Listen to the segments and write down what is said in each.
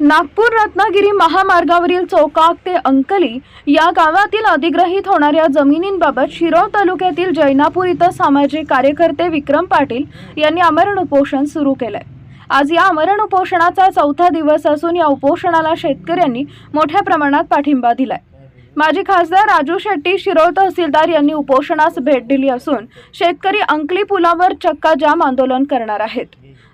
नागपूर रत्नागिरी महामार्गावरील चौकाक ते अंकली या गावातील अधिग्रहित होणाऱ्या जमिनींबाबत शिरोळ तालुक्यातील जैनापूर इथं सामाजिक कार्यकर्ते विक्रम पाटील यांनी आमरण उपोषण सुरू केलंय. आज या आमरण उपोषणाचा चौथा दिवस असून या उपोषणाला शेतकऱ्यांनी मोठ्या प्रमाणात पाठिंबा दिलाय. माजी खासदार राजू शेट्टी शिरोळ तहसीलदार यांनी उपोषणास भेट दिली असून शेतकरी अंकली पुलावर चक्का जाम आंदोलन करणार आहेत.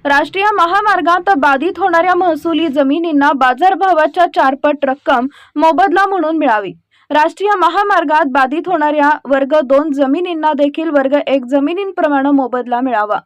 राष्ट्रीय महामार्गात बाधित होणाऱ्या महसुली जमिनींना बाजारभावाच्या चारपट रक्कम मोबदला म्हणून मिळावी. राष्ट्रीय महामार्गात बाधित होणाऱ्या वर्ग दोन जमिनींना देखील वर्ग एक जमिनींप्रमाणे मोबदला मिळावा.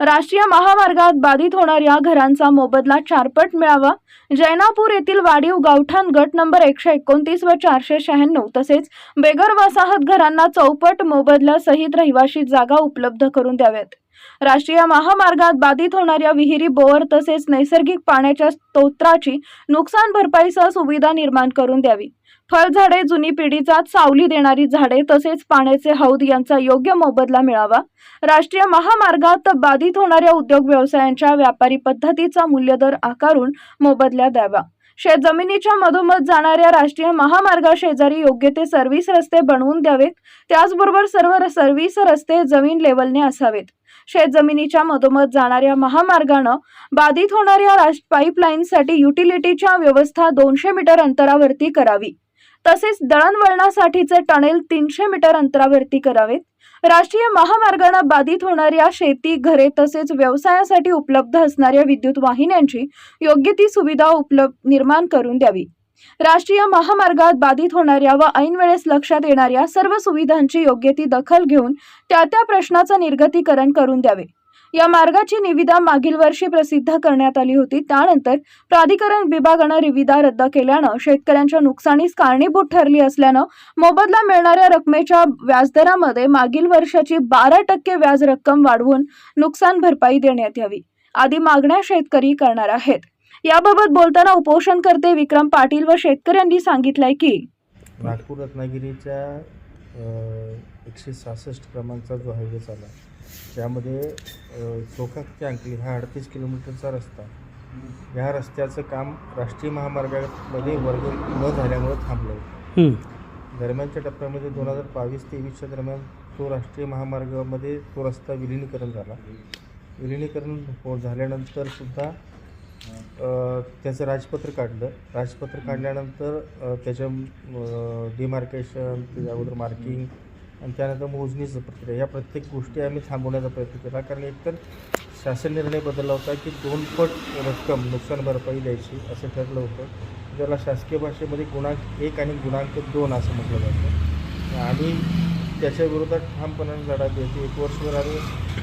राष्ट्रीय महामार्गात बाधित होणाऱ्या घरांचा मोबदला चारपट मिळावा. जैनापूर येथील वाढीव गावठाण गट नंबर एकशे एकोणतीस व चारशे शहाण्णव तसेच बेगर वसाहत घरांना चौपट मोबदल्यासहित रहिवाशी जागा उपलब्ध करून द्याव्यात. राष्ट्रीय महामार्गात बाधित होणाऱ्या विहिरी बोअर तसेच नैसर्गिक पाण्याच्या स्तोत्राची नुकसान भरपाईसह सुविधा निर्माण करून द्यावी. फळझाडे जुनी पिढीजात सावली देणारी झाडे तसेच पाण्याचे हौद यांचा योग्य मोबदला मिळावा. राष्ट्रीय महामार्गात बाधित होणाऱ्या उद्योग व्यवसायांच्या व्यापारी पद्धतीचा मूल्यदर आकारून मोबदला द्यावा. शेत जमिनीच्या मधोमध जाणाऱ्या राष्ट्रीय महामार्गा शेजारी योग्य ते सर्व्हिस रस्ते बनवून द्यावेत. त्याचबरोबर सर्व सर्व्हिस रस्ते जमीन लेवलने असावेत. शेत जमिनीच्या मधोमध जाणाऱ्या महामार्गानं बाधित होणाऱ्या पाईपलाईनसाठी युटिलिटीच्या व्यवस्था दोनशे मीटर अंतरावरती करावी. तसेच दळणवळणासाठीचे टनेल तीनशे मीटर अंतरावरती करावेत. राष्ट्रीय महामार्गानं बाधित होणाऱ्या शेती घरे तसेच व्यवसायासाठी उपलब्ध असणाऱ्या विद्युत वाहिन्यांची योग्य ती सुविधा उपलब्ध निर्माण करून द्यावी. राष्ट्रीय महामार्गात बाधित होणाऱ्या व ऐनवेळेस लक्षात येणाऱ्या सर्व सुविधांची योग्य ती दखल घेऊन त्या त्या प्रश्नाचं निर्गतीकरण करून द्यावे. या मार्गाची निविदा मागील वर्षी प्रसिद्ध करण्यात आली होती. त्यानंतर प्राधिकरण विभागानं निविदा रद्द केल्यानं शेतकऱ्यांच्या नुकसानीस कारणीभूत ठरली असल्यानं मोबदला मिळणाऱ्या रकमेच्या व्याजदरामध्ये मागील वर्षाची बारा टक्के व्याज रक्कम वाढवून नुकसान भरपाई देण्यात यावी. आदी मागण्या शेतकरी करणार आहेत. याबाबत बोलताना उपोषणकर्ते विक्रम पाटील व शेतकऱ्यांनी सांगितलंय की नागपूर रत्नागिरीच्या एकशे सहासष्ट क्रमांकचा जो हायवे चालला त्यामध्ये चोखाक ते अंकली हा अडतीस किलोमीटरचा रस्ता. ह्या रस्त्याचं काम राष्ट्रीय महामार्गामध्ये वर्ग न झाल्यामुळं थांबलं होतं. दरम्यानच्या टप्प्यामध्ये दोन हजार बावीस तेवीसच्या दरम्यान तो राष्ट्रीय महामार्गामध्ये तो रस्ता विलिनीकरण झाला. विलिनीकरण हो झाल्यानंतर सुद्धा अ, त्याचं राजपत्र काढलं. राजपत्र काढल्यानंतर त्याच्या डिमार्केशन त्याच्या अगोदर मार्किंग आणि त्यानंतर मोजणीचं प्रक्रिया या प्रत्येक गोष्टी आम्ही थांबवण्याचा प्रयत्न केला. कारण एकतर शासन निर्णय बदलला होता की दोन पट रक्कम नुकसान भरपाई द्यायची असं ठरलं होतं. ज्याला शासकीय भाषेमध्ये गुणांक एक आणि गुणांक दोन असं म्हटलं जातं. आणि त्याच्या विरोधात ठामपणाने लढा द्यायची एक वर्षभर आम्ही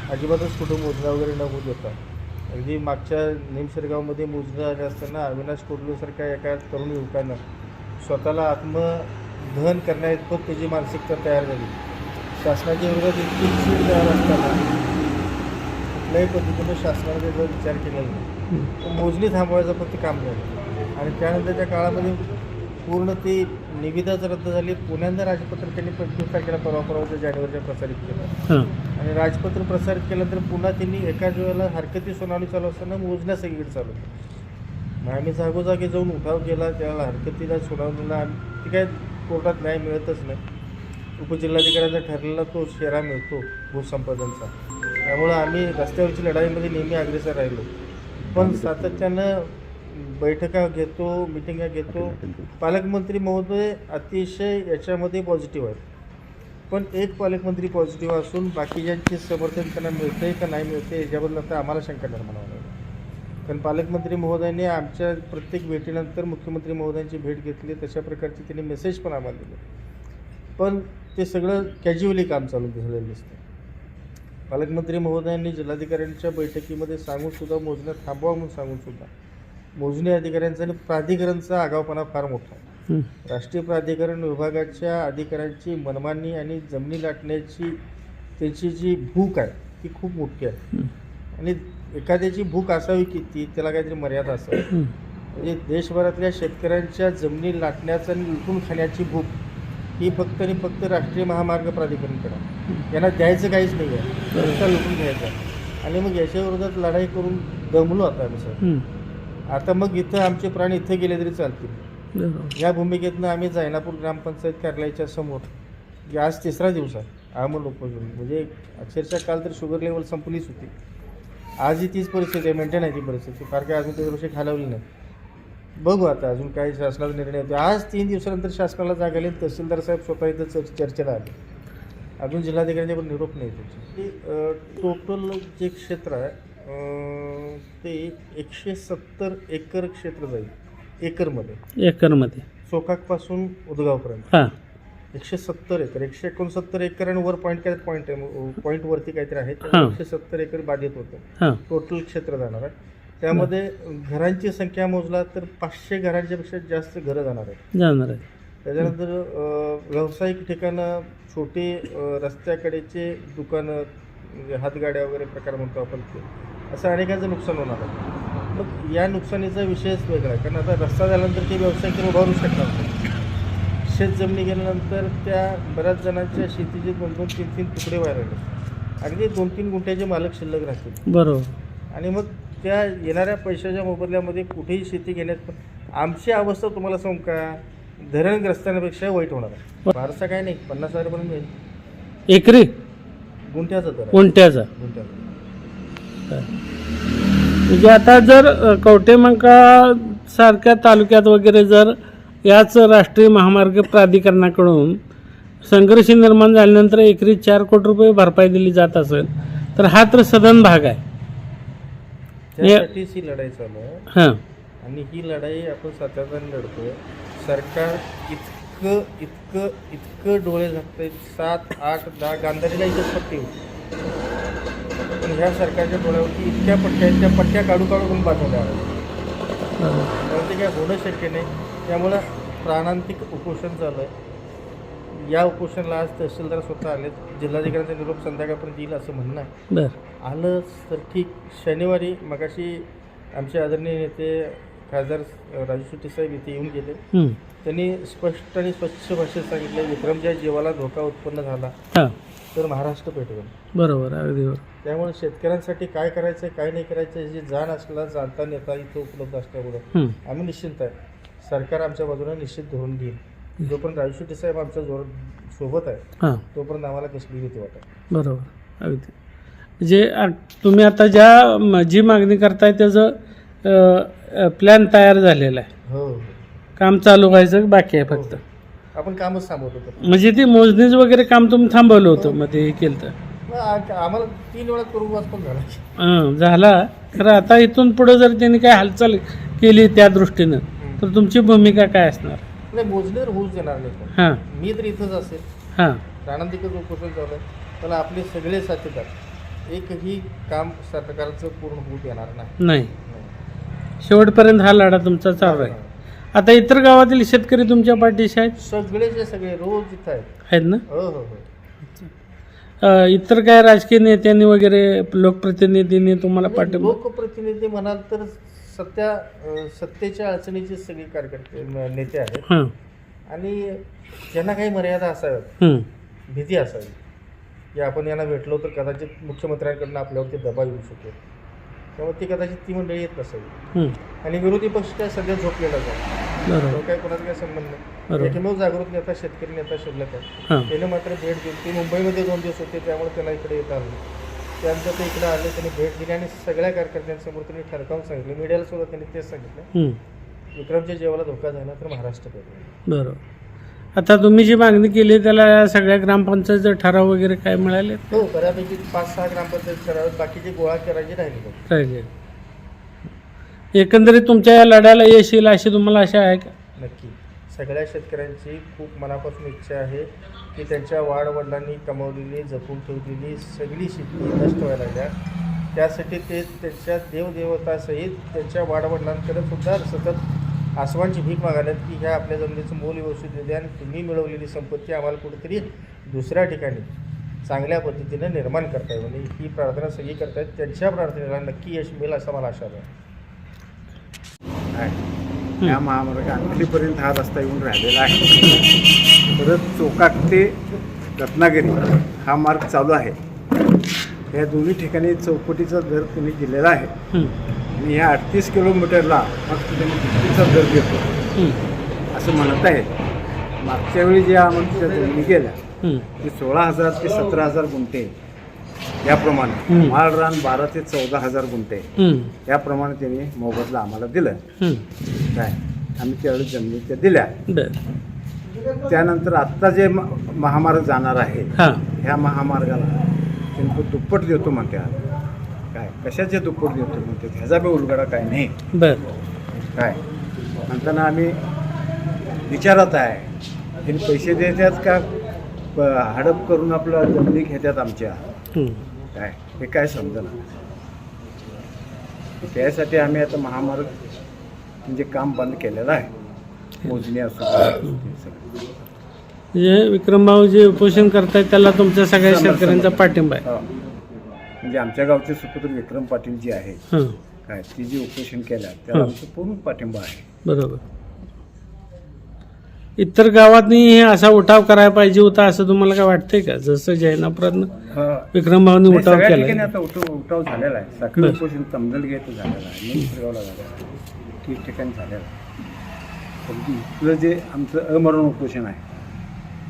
अजिबातच कुठं मोजणं वगैरे न होत होता अगदी मागच्या निमशिरगावमध्ये मोजणं आलं असताना अविनाश कोडलेसारख्या एका तरुण युवकानं स्वतःला आत्मदहन करण्याइतपत त्याची मानसिकता तयार झाली. शासनाच्या विरोधात इतकी चीड तयार असताना कुठल्याही पद्धतीनं शासनाने त्याचा विचार केलेला नाही. तो मोजणी थांबवायचं फक्त काम झालं. आणि त्यानंतरच्या काळामध्ये पूर्ण ती निविदाच रद्द झाली. पुण्यांदा राजपत्र त्यांनी पंचवीस तारखेला परवा परवाच्या जानेवारीला प्रसारित केलं. आणि राजपत्र प्रसारित केल्यानंतर पुन्हा त्यांनी एकाच वेळेला हरकती सुनावणी चालू असताना मोजण्या सगळीकडे चालू. मग आम्ही जागोजागी जाऊन उठाव केला त्यावेळेला हरकतीला सुनावणीला आम्ही ती काय कोर्टात न्याय मिळतच नाही. उपजिल्हाधिकाऱ्यांचा ठरलेला तो शेरा मिळतो भूसंपादनचा. त्यामुळं आम्ही रस्त्यावरची लढाईमध्ये नेहमी अग्रेसर राहिलो. पण सातत्यानं बैठका घेतो मिटिंगा घेतो. पालकमंत्री महोदय अतिशय याच्यामध्ये पॉझिटिव्ह आहेत. पण एक पालकमंत्री पॉझिटिव्ह असून बाकीच्यांचे समर्थन त्यांना मिळतंय का नाही मिळते याच्याबद्दल आता आम्हाला शंका निर्माण होणार आहे. कारण पालकमंत्री महोदयांनी आमच्या प्रत्येक भेटीनंतर मुख्यमंत्री महोदयांची भेट घेतली तशा प्रकारचे त्यांनी मेसेज पण आम्हाला दिले. पण ते सगळं कॅज्युअली काम चालू झालेलं दिसतं पालकमंत्री महोदयांनी जिल्हाधिकाऱ्यांच्या बैठकीमध्ये सांगून सुद्धा मोजण्या थांबवा म्हणून सांगून सुद्धा मोजणी अधिकाऱ्यांचा आणि प्राधिकरणचा आगावपणा फार मोठा आहे. राष्ट्रीय प्राधिकरण विभागाच्या अधिकाऱ्यांची मनमानी आणि जमिनी लाटण्याची त्याची जी भूक आहे ती खूप मोठी आहे. आणि एखाद्याची भूक असावी किती त्याला काहीतरी मर्यादा असावी. म्हणजे देशभरातल्या शेतकऱ्यांच्या जमिनी लाटण्याचं आणि लुटून खाण्याची भूक ही फक्त आणि फक्त राष्ट्रीय महामार्ग प्राधिकरणकडे. यांना द्यायचं काहीच नाही आहे लुटून घ्यायचं. आणि मग याच्या विरोधात लढाई करून दमलो आता आम्ही सर आता मग इथं आमचे प्राण इथं गेले तरी चालतील. या भूमिकेतनं आम्ही जैनापूर ग्रामपंचायत कार्यालयाच्या समोर जे आज तिसरा दिवस आहे आम्हाला उपोषण म्हणजे अक्षरशः काल तर शुगर लेवल संपलीच होती. आजही तीच परिस्थिती आहे मेंटेन आहे ती परिस्थिती. फार काय अजून त्याच्यापेक्षा खालावली नाही. बघू आता अजून काय शासनाचा निर्णय होतो आज तीन दिवसानंतर शासनाला जागा आली तहसीलदार साहेब स्वतः इथं चर्च- चर्चेला आले. अजून जिल्हाधिकाऱ्यांचे पण निरोप नाही त्याचे टोटल जे क्षेत्र आहे ते एकशे सत्तर एकर क्षेत्र जाईल एकरमध्ये. एकरमध्ये. चोकाकपासून उदगावपर्यंत. हां. एकशे सत्तर एकर एकशे एकोणसत्तर एकर आणि वर पॉईंट काय पॉईंट पॉईंट वरती काहीतरी आहे एकशे सत्तर एकर बाधित होतं. हां. टोटल क्षेत्र जाणार आहे. त्यामध्ये घरांची संख्या मोजला तर पाचशे घरांच्या पेक्षा जास्त घरं जाणार आहेत. जाणार आहे त्याच्यानंतर व्यावसायिक ठिकाणं छोटे रस्त्याकडेचे दुकानं म्हणजे हातगाड्या वगैरे प्रकार म्हणतो आपण ते. असं अनेकांचं नुकसान होणार आहे. मग या नुकसानीचा विषयच वेगळा आहे. कारण आता रस्ता झाल्यानंतर ते व्यवसाय तर उभारू शकणार नाही. शेत जमिनी गेल्यानंतर त्या बऱ्याच जणांच्या शेतीचे दोन दोन तीन तीन तुकडे व्हायला लागले. अगदी दोन तीन गुंठ्याचे मालक शिल्लक राहतील. बरोबर. आणि मग त्या येणाऱ्या पैशाच्या मोबदल्यामध्ये कुठेही शेती घेण्यात आमची अवस्था तुम्हाला सांगू का? धरणग्रस्तांपेक्षा वाईट होणार आहे. फारसा काय नाही. पन्नास हजारपर्यंत मिळेल. एकरी? गुंठ्याचा आहे. कोणत्याचा गुंठ्याचा. म्हणजे आता जर कवटेमंका सारख्या तालुक्यात वगैरे जर याच राष्ट्रीय महामार्ग प्राधिकरणाकडून संघर्ष निर्माण झाल्यानंतर एकरी चार कोटी रुपये भरपाई दिली जात असेल तर हा तर सदन भाग आहे. त्यासाठीच ही लढाई चालू आहे. हां. आणि ही लढाई आपण सातत्याने लढतोय. सरकार इतकं इतकं इतकं डोळे झाकतंय. सात आठ दहा गांधारीला इथं पट्टी होती. ह्या सरकारच्या डोळ्यावरती इतक्या पट्ट्या त्या पट्ट्या काढू काढू पण बाजवल्या आहेत कारण ते काय होणं शक्य नाही. त्यामुळं प्राणांतिक उपोषण चालू आहे. या उपोषणाला आज तहसीलदार स्वतः आले जिल्हाधिकाऱ्यांचा निरोप संध्याकाळपर्यंत येईल असं म्हणणं आहे. आलंच तर ठीक. शनिवारी मगाशी आमचे आदरणीय नेते खासदार राजू शेट्टी साहेब इथे येऊन गेले. हं. त्यांनी स्पष्ट आणि स्वच्छ भाषेत सांगितलं विक्रमच्या जीवाला धोका उत्पन्न झाला. तर महाराष्ट्र पेटवेल बरोबर अगदी बरोबर. त्यामुळे शेतकऱ्यांसाठी काय करायचं काय नाही करायचं याची जाण असलेला जाणता नेता इथं उपलब्ध असल्यामुळं हं. आम्ही निश्चिंत आहे. सरकार आमच्या बाजूने निश्चित धोरण घेईल. जोपर्यंत राजू शेट्टी साहेब आमच्या जोर सोबत आहे हां. तोपर्यंत आम्हाला कसली भीती वाटत बरोबर अगदी. जे आ- तुम्ही आता ज्या म- जी मागणी करताय त्याचं प्लॅन तयार झालेला आहे. हो हो. काम चालू व्हायचं बाकी आहे फक्त. आपण कामच थांबवत होतो. म्हणजे ती मोजणीच वगैरे काम तुम्ही थांबवलं होतं मध्ये हे केलं तर मग आ- आम्हाला तीन वेळा वाज पण झाला. हां झाला. खरं आता इथून पुढं जर त्यांनी काय हालचाल केली त्या दृष्टीनं तर तुमची भूमिका काय असणार? नाही मोजणीवर होऊच देणार नाही. हां. मी तर इथंच असेल. हां. प्राणांतिकच उपोषण आहे. पण आपले सगळे साथीदार एकही काम सरकारचं पूर्ण होऊ देणार नाही. नाही. शेवटपर्यंत हा लढा तुमचा चालू आहे. आता इतर गावातील शेतकरी तुमच्या पाठीशी आहेत? सगळेचे सगळे रोज इथं आहेत. आहेत ना? हो हो हो. अ, इतर काय राजकीय नेत्यांनी वगैरे लोकप्रतिनिधींनी तुम्हाला पाठिंबा लोकप्रतिनिधी म्हणाल तर सत्या अं, सत्तेच्या अडचणीचे सगळे कार्यकर्ते न- नेते आहेत. हां. आणि त्यांना काही मर्यादा असाव्यात हं. भीती असावी की आपण यांना भेटलो तर कदाचित मुख्यमंत्र्यांकडनं आपल्यावरती दबाव येऊ शकेल. त्यामुळे ती कदाचित ती मंडळी येत नसावी. हं. आणि विरोधी पक्ष काय सध्या झोपलेला आहे. बरोबर. तो काय कोणाचा काय संबंध नाही. बरोबर. एकमेव जागृत नेता शेतकरी नेता शिल्लक आहे हां. त्याने मात्र भेट दिली ते मुंबईमध्ये दोन दिवस होते त्यामुळे त्याला इकडे येता आलं नाही. त्यानंतर ते इकडे आले त्यांनी भेट दिली आणि सगळ्या कार्यकर्त्यांसमोर त्यांनी ठणकावून सांगितलं. मीडियाला सुद्धा त्यांनी तेच सांगितलं. हं. विक्रमच्या जीवाला धोका झाला तर महाराष्ट्र पेटवेल. बरोबर. आता तुम्ही जी मागणी केली त्याला सगळ्या ग्रामपंचायतचे ठराव वगैरे काय मिळाले? हो बऱ्यापैकी पाच सहा ग्रामपंचायत ठराव बाकीचे गोळा करायचे राहिले राहिले. एकंदरीत तुमच्या या लढ्याला यश येईल अशी तुम्हाला आशा आहे का? नक्की. सगळ्या शेतकऱ्यांची खूप मनापासून इच्छा आहे की त्यांच्या वाडवडिलांनी कमावलेली जपून ठेवलेली सगळी शेती नष्ट व्हायला लागल्या. त्यासाठी ते त्यांच्या देवदेवतासहित त्यांच्या वाडवडिलांकडे सुद्धा सतत आसवांची भीक मागाल्यात की ह्या आपल्या जमिनीचं मोल व्यवस्थित द्या आणि तुम्ही मिळवलेली संपत्ती आम्हाला कुठेतरी दुसऱ्या ठिकाणी चांगल्या पद्धतीनं निर्माण करता येईल. म्हणजे ही प्रार्थना सगळी करतायत. त्यांच्या प्रार्थनेला नक्की यश मिळेल असा मला आशा आहे. आहे. या महामार्ग अंकलीपर्यंत हा रस्ता येऊन राहिलेला आहे. परत चोकाक ते रत्नागिरी हा मार्ग चालू आहे. या दोन्ही ठिकाणी चौकटीचा दर त्यांनी दिलेला आहे. आणि ह्या अडतीस किलोमीटरला फक्त त्यांनी दुपटीचा दर देतो हं, असं म्हणत आहे. मागच्या वेळी जे आम्हाला त्या जमिनी गेल्या हं, ते सोळा हजार ते सतरा हजार गुंठे. याप्रमाणे. माळ रान बारा ते चौदा हजार गुंठे. याप्रमाणे त्यांनी मोबदला आम्हाला दिलं. हं. काय? आम्ही त्यावेळी जमिनी त्या दिल्या. त्यानंतर आत्ता जे महामार्ग जाणार आहे हां. ह्या महामार्गाला त्यांनी दुप्पट देतो म्हणते काय? कशाचे दुप्पट देतो म्हणते? ह्याचा बी उलगडा काय नाही. काय? म्हणताना आम्ही विचारत आहे. त्यांनी पैसे देतात का? हडप करून आपलं जमिनी घेतात आमच्या. काय? हे काय समजेना? त्यासाठी आम्ही आता महामार्ग म्हणजे काम बंद केलेलं आहे. मोजणी असो. म्हणजे विक्रमभाऊ जे उपोषण करतायत त्याला तुमच्या सगळ्या शेतकऱ्यांचा पाठिंबा आहे. हो. म्हणजे आमच्या गावचे सुपुत्र विक्रम पाटील जे आहे काय ती जी उपोषण केल्या त्याला. आमचं पूर्ण पाठिंबा आहे. बरोबर. इतर गावातनी हे असा उठाव करायला पाहिजे होता असं तुम्हाला काय वाटतंय का? जसं जैनापुरात विक्रमभाऊनी नाही, उठाव सगळ्या केला आता उठाव उठाव झालेला आहे. बरं. उपोषण तमदल घेत झालेला आहे. झालेला आहे. ठिकठिकाणी झालेलं आहे. पण इथलं जे आमचं अमरण उपोषण आहे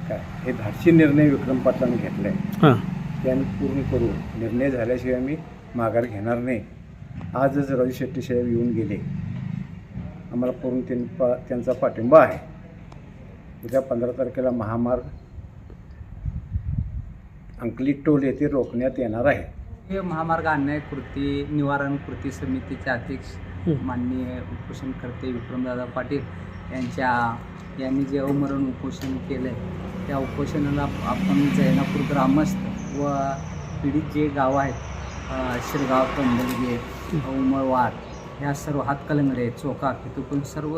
काय? हे धाडसी निर्णय विक्रम पाटलांनी घेतला आहे हां. ते आम्ही पूर्ण करू. निर्णय झाल्याशिवाय आम्ही माघार घेणार नाही. आजच राजू शेट्टी साहेब येऊन गेले. आम्हाला पूर्ण त्यां पा त्यांचा पाठिंबा आहे. उद्या पंधरा तारखेला महामार्ग अंकली टोल येथे रोखण्यात येणार आहे हे महामार्ग अन्याय कृती निवारण कृती समितीचे अध्यक्ष. माननीय उपोषणकर्ते विक्रमदादा पाटील यांच्या यांनी जे अमरण उपोषण केलं आहे त्या उपोषणाला आपण जैनापूर ग्रामस्थ व पीडित जे गाव आहेत शिरगाव कंदलगे उमळवाड ह्या सर्व हातकलंगडे चोका तिथून सर्व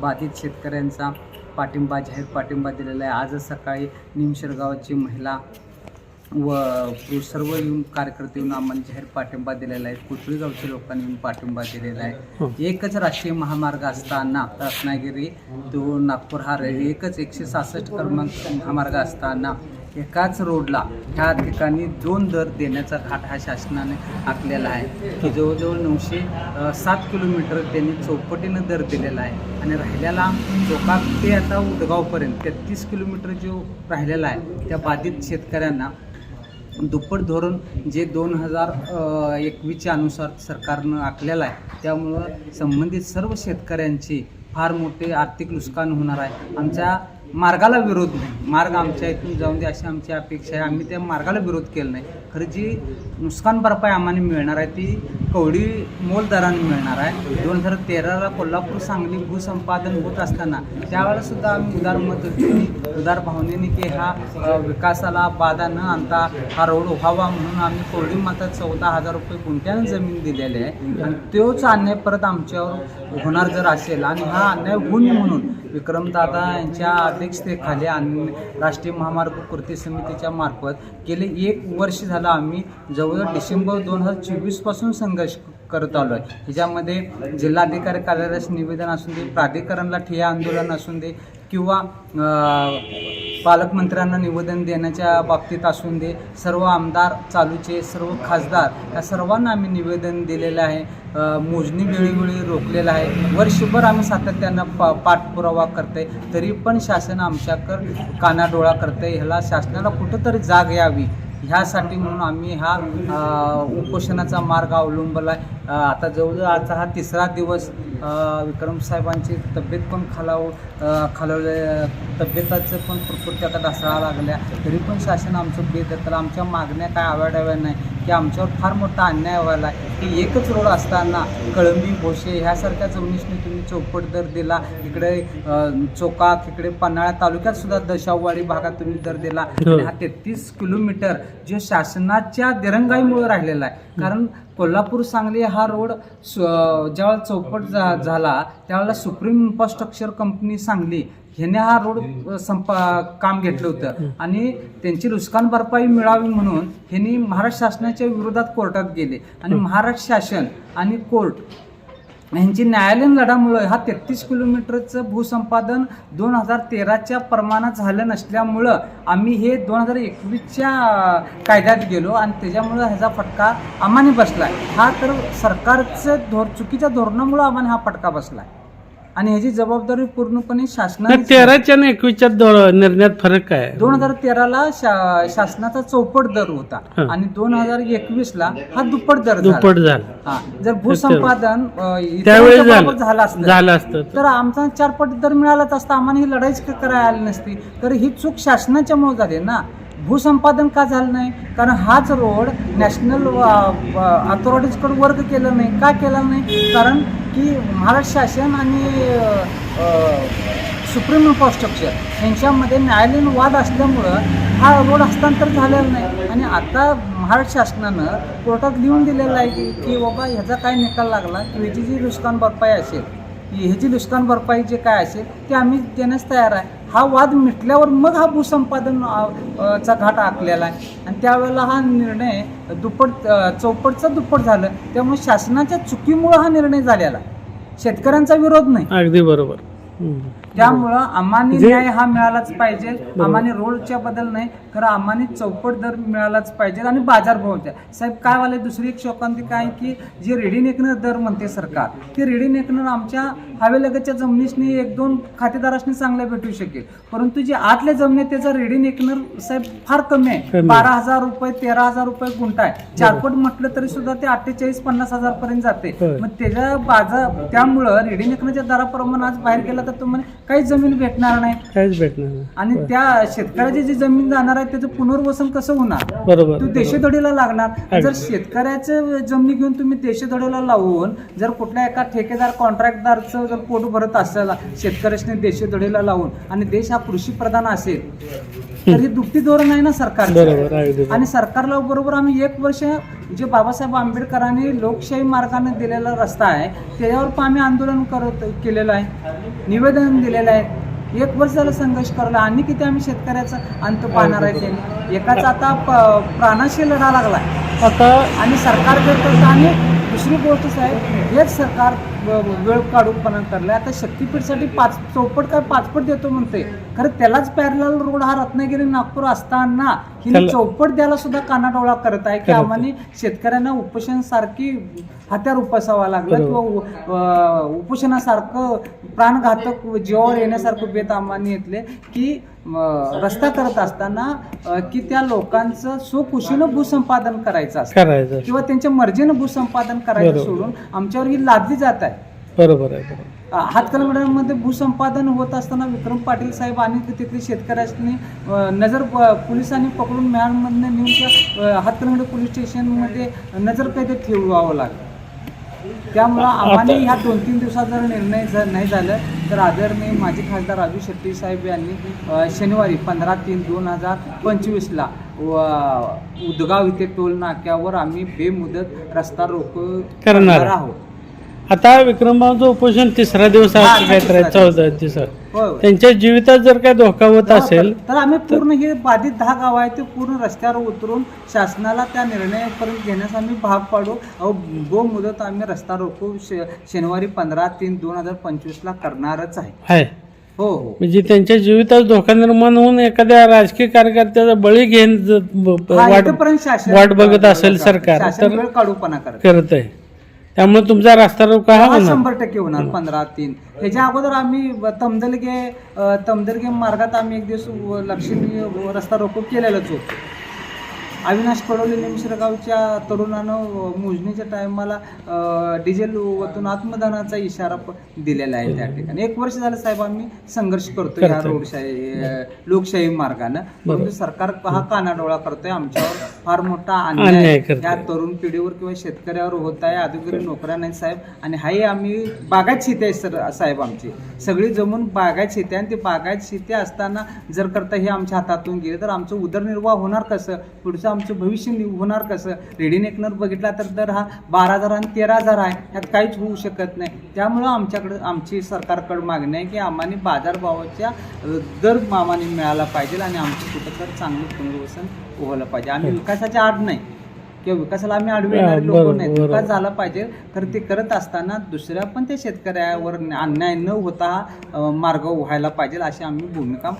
बाधित शेतकऱ्यांचा पाठिंबा जाहीर पाठिंबा दिलेला आहे. आजच सकाळी निमशिरगावची महिला व पुरुष सर्व येऊन कार्यकर्ते येऊन आम्हाला जाहीर पाठिंबा दिलेला आहे. कोथळी गावच्या लोकांनी येऊन पाठिंबा दिलेला हो. आहे एकच राष्ट्रीय महामार्ग असताना रत्नागिरी तो नागपूर हा रे- एकच एकशे सहासष्ट क्रमांक महामार्ग असताना एकाच रोडला ह्या ठिकाणी दोन दर देण्याचा घाट हा शासनाने आखलेला आहे. की जवळजवळ नऊशे सात किलोमीटर त्यांनी चौपटीनं दर दिलेला आहे. आणि राहिलेला चोकाक ते आता उदगावपर्यंत तेहतीस किलोमीटर जो राहिलेला आहे त्या बाधित शेतकऱ्यांना दुप्पट धोरण जे दोन हजार एकवीसच्या अनुसार सरकारनं आखलेलं आहे त्यामुळं संबंधित सर्व शेतकऱ्यांची फार मोठे आर्थिक नुकसान होणार आहे. आमच्या मार्गाला विरोध नाही. मार्ग आमच्या इथून जाऊन दे अशी आमची अपेक्षा आहे. आम्ही त्या मार्गाला विरोध केला नाही. खरं जी नुकसान भरपाई आम्हाला मिळणार आहे ती कवडी मोल दराने मिळणार आहे. दोन हजार तेराला कोल्हापूर सांगली भूसंपादन होत असताना त्यावेळेला सुद्धा आम्ही उदार मत उदार भावनेने की हा विकासाला बाधा न आणता हा रोड व्हावा म्हणून आम्ही कवडी माता चौदा हजार रुपये गुंठ्यानं जमीन दिलेले आहे. आणि तोच अन्याय परत आमच्यावर होणार जर असेल आणि हा अन्याय होऊ नये म्हणून विक्रमदादा यांच्या अध्यक्षतेखाली आणि राष्ट्रीय महामार्ग कृती समितीच्या मार्फत गेले एक वर्ष झालं आम्ही जवळजवळ डिसेंबर दोन हजार चोवीसपासून संघर्ष करत आलो आहे. ह्याच्यामध्ये जिल्हाधिकारी कार्यालयास निवेदन असून दे प्राधिकरणला ठिय्या आंदोलन असून दे किंवा पालकमंत्र्यांना निवेदन देण्याच्या बाबतीत असून दे सर्व आमदार चालूचे सर्व खासदार या सर्वांना आम्ही निवेदन दिलेलं आहे. मोजणी वेळोवेळी रोखलेलं आहे. वर्षभर आम्ही सातत्यानं पा पाठपुरावा करते तरी पण शासन आमच्याकर कानाडोळा करते ह्याला शासनाला कुठंतरी जाग यावी. ह्यासाठी म्हणून आम्ही हा उपोषणाचा मार्ग अवलंबला आहे. आता जवळजवळ आजचा हा तिसरा दिवस विक्रम साहेबांची तब्येत पण खालाव खालवले तब्येताचं पण प्रकृती आता ढासळा लागल्या. तरी पण शासन आमचं बेदखल आमच्या मागण्या काय आवाड्याव्या नाही की आमच्यावर फार मोठा अन्याय व्हायला आहे की एकच रोड असताना कळंबी भोसे ह्यासारख्या जमिनीसनी तुम्ही चौपट दर दिला इकडे चोकाक इकडे पन्हाळा तालुक्यात सुद्धा दशाववाडी भागात तुम्ही दर दिला. आणि हा तेहतीस किलोमीटर जे शासनाच्या दिरंगाईमुळे राहिलेला आहे. कारण कोल्हापूर सांगली हा रोड स ज्यावेळेला चौपट जा झाला त्यावेळेला सुप्रीम इन्फ्रास्ट्रक्चर कंपनी सांगली ह्याने हा रोड संपा काम घेतलं होतं. आणि त्यांची नुकसान भरपाई मिळावी म्हणून ह्यांनी महाराष्ट्र शासनाच्या विरोधात कोर्टात गेले. आणि महाराष्ट्र शासन आणि कोर्ट ह्यांची न्यायालयीन लढामुळं हा तेहतीस किलोमीटरचं भूसंपादन दोन हजार तेराच्या प्रमाणात झालं नसल्यामुळं आम्ही हे दोन हजार एकवीसच्या कायद्यात गेलो आणि त्याच्यामुळं ह्याचा फटका आम्हाने बसला हा तर सरकारचं धोर चुकीच्या धोरणामुळं आम्हाला हा फटका बसला आहे आणि ह्याची जबाबदारी पूर्णपणे शासनाने तेराच्या आणि एकवीसच्या दो- निर्णयात फरक काय? दोन हजार तेराला शा- शासनाचा चौपट दर होता हा. आणि दोन हजार एकवीस ला हा दुप्पट दर झाला. दुप्पट झालं हा जर भूसंपादन अ, इतरांच्या त्यावेळी बरोबर झालं झालं असतं झालं असतं तर आमचा चार पट दर मिळालाच असता आम्हाला ही लढाईच क- करायला आली नसती तर ही चूक शासनाच्यामुळे झाली ना भूसंपादन का झालं नाही? कारण हाच रोड नॅशनल अथॉरिटीजकडून वर्ग केलं नाही. का केला नाही? कारण की महाराष्ट्र शासन आणि सुप्रीम इन्फ्रास्ट्रक्चर यांच्यामध्ये न्यायालयीन वाद असल्यामुळं हा रोड हस्तांतर झालेला नाही. आणि आता महाराष्ट्र शासनानं कोर्टात लिहून दिलेलं आहे की की बाबा ह्याचा काय निकाल लागला? की ह्याची जी नुकसान भरपाई असेल ह्याची नुकसान भरपाई जे काय असेल ते आम्ही देण्यास तयार आहे. हा वाद मिटल्यावर मग हा भूसंपादन चा घाट आखलेला आहे. आणि त्यावेळेला हा निर्णय दुप्पट चौपटचा दुप्पट झालं. त्यामुळे शासनाच्या चुकीमुळं हा निर्णय झालेला शेतकऱ्यांचा विरोध नाही. अगदी बरोबर. त्यामुळं आम्हाने जे- न्याय हा मिळालाच पाहिजे. आम्हाने रोडच्या बदल नाही खरं आम्हाने चौपट दर मिळालाच पाहिजे आणि बाजारभाव द्या. साहेब काय वाले दुसरी एक शोकांती काय की जे रेडी नेकणं दर म्हणते सरकार ते रेडी नेकणं आमच्या हवेलगतच्या जमिनीसनी एक दोन खातेदारांनी चांगल्या भेटू शकेल. परंतु जे आतल्या जमिनी आहेत, त्याचा रेडी नेकणं साहेब फार कमी आहे. कमी. बारा हजार रुपये तेरा हजार रुपये गुंठा आहे. चारपट म्हटलं तरी सुद्धा ते अठ्ठेचाळीस पन्नास हजार पर्यंत जाते. होय. मग त्याच्या बाजार त्यामुळं रेडी निकण्याच्या दराप्रमाणे आज बाहेर गेला तर तुम्हाला काही जमीन भेटणार नाही. काहीच भेटणार नाही. आणि त्या शेतकऱ्याची जी जमीन जाणार आहे त्याचं पुनर्वसन कसं होणार? बरोबर तू देशोधडीला लागणार. जर शेतकऱ्याचं जमिनी घेऊन तुम्ही देशोधडीला लावून जर कुठल्या एका ठेकेदार कॉन्ट्रॅक्टदारचं जर पोट भरत असेल शेतकऱ्याने देशोधडीला लावून आणि देश हा कृषी प्रधान असेल तर ही दुपटी धोरण आहे ना सरकार. आणि सरकारला बरोबर आम्ही एक वर्ष जे बाबासाहेब आंबेडकरांनी लोकशाही मार्गाने दिलेला रस्ता आहे त्याच्यावर पण आम्ही आंदोलन करत केलेलं आहे. निवेदन दिलेलं आहे. एक वर्ष झालं संघर्ष करला आणि किती आम्ही शेतकऱ्याचा अंत पाहणार आहे त्यांनी एकाचा आता प्राणाशी लढा लागला आता आणि सरकार जर करतं आणि दुसरी गोष्ट साहेब हेच सरकार वेळ काढूपणा करलं आता शक्तीपीठसाठी पाच चौपट काय पाचपट देतो म्हणते खरं त्यालाच पॅरल रोड हा रत्नागिरी नागपूर असताना त्याला- चौपट द्यायला सुद्धा कानाडोळा करत आहे. की. आम्हाला शेतकऱ्यांना उपोषण सारखी हत्यार उपसावा लागला किंवा उपोषणासारखं प्राणघातक जीवावर येण्यासारखं बेत आम्हाला येतले की रस्ता करत असताना की त्या लोकांचं स्वखुशीनं भूसंपादन करायचं असतं. करायचं किंवा त्यांच्या मर्जीनं भूसंपादन करायचं बरोबर. सोडून आमच्यावर ही लादली जात आहे. बरोबर आहे बरोबर. हातकलगड्यांमध्ये भूसंपादन होत असताना विक्रम पाटील साहेब आणि तिथले शेतकऱ्यांनी अं, नजर प- पोलिसांनी पकडून मॅनमधनं नेऊन त्या हातकलगडे पोलीस स्टेशनमध्ये नजर कैद ठेवावं लागलं. त्यामुळं आम्हाला ह्या दोन तीन दिवसात जर निर्णय जर नाही झालं तर आदरणीय माजी खासदार राजू शेट्टी साहेब यांनी शनिवारी पंधरा तीन दोन हजार पंचवीसला व- उदगाव इथे टोल नाक्यावर आम्ही बेमुदत रस्ता रोको करणार. आहोत. आता विक्रमभाऊचं उपोषण तिसरा दिवस आहे तिसरा चौदा होय त्यांच्या जीवितात जर काय धोका होत असेल तर आम्ही पूर्ण हे बाधित दहा गाव आहे ते पूर्ण रस्त्यावर उतरून शासनाला त्या निर्णयापर्यंत घेण्यास आम्ही भाग पाडू. अहो गो मुदत आम्ही रस्ता रोको श- शनिवारी पंधरा तीन दोन हजार पंचवीसला करणारच आहे. आहे. हो हो. म्हणजे त्यांच्या जीवितात धोका निर्माण होऊन एखाद्या राजकीय कार्यकर्त्याचा बळी घेऊन ज- ब- ब- हा, वाट इथंपर्यंत शासन वाट बघत असेल सरकार शासन तर वेळ काढूपणा करत करत आहे. त्यामुळे तुमचा रस्ता रोका हा हा होणार. शंभर टक्के होणार पंधरा तीन. ह्याच्या अगोदर आम्ही तमदलगे अ, तमदलगे मार्गात आम्ही एक दिवस व- व- रस्ता रोको केलेलाच होतो. अविनाश कडोले निमिषगावच्या तरुणानं मोजणीच्या टायमाला डिझेल ओतून आत्मदानाचा इशारा दिलेला आहे त्या ठिकाणी. एक वर्ष झालं साहेब आम्ही संघर्ष करतो या. रोडशाही लोकशाही मार्गानं. परंतु सरकार हा कानाडोळा करतोय. आमच्यावर फार मोठा अन्याय. या तरुण पिढीवर किंवा शेतकऱ्यावर होत आहे. अधिकारी नोकऱ्या नाही साहेब. आणि हाही आम्ही बागायत शेती आहे सर साहेब आमची. सगळी जमून बागायत शेती आहे. आणि ते बागायत शेती असताना जर करता हे आमच्या हातातून गेले तर आमचं उदरनिर्वाह होणार कसं? पुढचं आमचं भविष्य होणार कसं? रेडी नेकनर बघितला तर दर हा बारा हजार आणि तेरा हजार आहे. यात काहीच होऊ शकत नाही. त्यामुळं आमच्याकडे आमची सरकारकडे मागणी आहे की आम्हाला बाजारभावाच्या दर आम्हाला मिळाला पाहिजे आणि आमचं कुठं तर चांगलं पुनर्वसन व्हायला पाहिजे. आम्ही विकासाच्या आड नाही. किंवा विकासाला आम्ही आडवे लोक बरोबर. विकास झाला पाहिजे. तर ते करत असताना दुसऱ्या पण त्या शेतकऱ्यावर अन्याय न होता मार्ग व्हायला पाहिजे अशी आम्ही भूमिका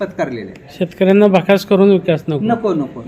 पत्करलेली आहे. शेतकऱ्यांना भाकास करून विकास नको. नको नको.